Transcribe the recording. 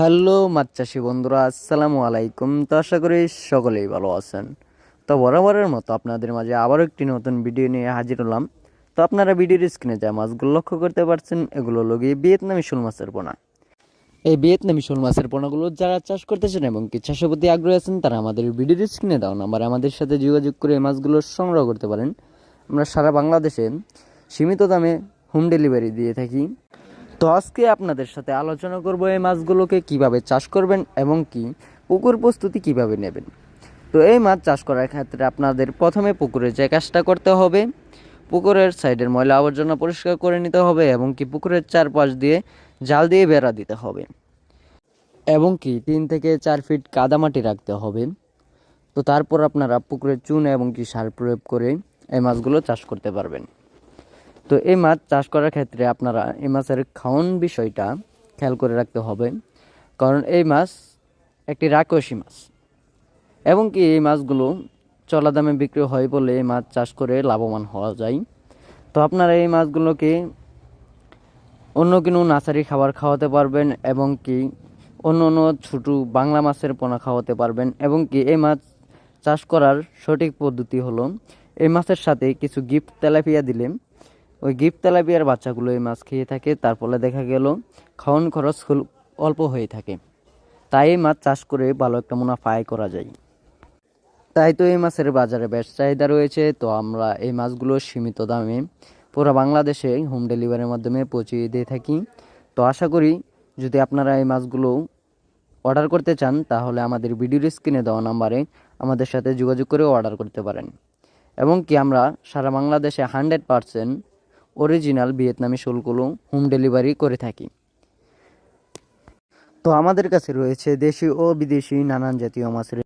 Hello মাছ চাষি বন্ধুরা, আসসালামু আলাইকুম। তো আশা করি সকলেই ভালো আছেন। তো বরাবরের মতো আপনাদের মাঝে আবারও একটি নতুন ভিডিও নিয়ে হাজির হলাম। তো আপনারা ভিডিওর স্ক্রিনে যা মাছগুলো লক্ষ্য করতে পারছেন, এগুলো লগিয়ে ভিয়েতনামি শোল মাছের পোনা। এই ভিয়েতনামি শোল মাছের পোনাগুলো যারা চাষ করতেছেন এবং কি চাষের প্রতি আগ্রহী আছেন, তারা আমাদের ভিডিওর স্ক্রিনে দাও নাম্বার আমাদের সাথে যোগাযোগ করে এই মাছগুলো সংগ্রহ করতে পারেন। আমরা সারা বাংলাদেশে সীমিত দামে হোম ডেলিভারি দিয়ে থাকি। তো আজকে আপনাদের সাথে আলোচনা করব এই মাছগুলোকে কীভাবে চাষ করবেন এবং কি পুকুর প্রস্তুতি কীভাবে নেবেন। তো এই মাছ চাষ করার ক্ষেত্রে আপনাদের প্রথমে পুকুরে যে কাজটা করতে হবে, পুকুরের সাইডের ময়লা আবর্জনা পরিষ্কার করে নিতে হবে এবং কি পুকুরের চারপাশ দিয়ে জাল দিয়ে বেড়া দিতে হবে এবং কি তিন থেকে চার ফিট কাদামাটি রাখতে হবে। তো তারপর আপনারা পুকুরে চুন এবং কি সার প্রয়োগ করে এই মাছগুলো চাষ করতে পারবেন। তো এই মাছ চাষ করার ক্ষেত্রে আপনারা এই মাছের খাওয়ান বিষয়টা খেয়াল করে রাখতে হবে। কারণ এই মাছ একটি রাক্ষসী মাছ। এবং কি এই মাছগুলো চলা দামে বিক্রি হয় বলে এই মাছ চাষ করে লাভবান হওয়া যায়। তো আপনারা এই মাছগুলোকে অন্য কোনো নার্সারি খাবার খাওয়াতে পারবেন এবং কি অন্য অন্য ছোটো বাংলা মাছের পোনা খাওয়াতে পারবেন এবং কি এই মাছ চাষ করার সঠিক পদ্ধতি হলো, এই মাছের সাথে কিছু গিফট তেলাপিয়া দিলে ওই গিফট তেলাপিয়ার বাচ্চাগুলো এই মাছ খেয়ে থাকে, তার ফলে দেখা গেল খাওয়ান খরচ অল্প হয়ে থাকে। তাই এই মাছ চাষ করে ভালো একটা মুনাফা আয় করা যায়। তাই তো এই মাছের বাজারে বেশ চাহিদা রয়েছে। তো আমরা এই মাছগুলো সীমিত দামে পুরো বাংলাদেশে হোম ডেলিভারির মাধ্যমে পৌঁছিয়ে দিয়ে থাকি। তো আশা করি যদি আপনারা এই মাছগুলো অর্ডার করতে চান, তাহলে আমাদের ভিডিওর স্ক্রিনে দেওয়া নাম্বারে আমাদের সাথে যোগাযোগ করে অর্ডার করতে পারেন। এবং কি আমরা সারা বাংলাদেশে হান্ড্রেড পারসেন্ট অরিজিনাল ভিয়েতনামি শোলগুলো হোম ডেলিভারি করে থাকি। তো আমাদের কাছে রয়েছে দেশি ও বিদেশি নানান জাতীয় মাছের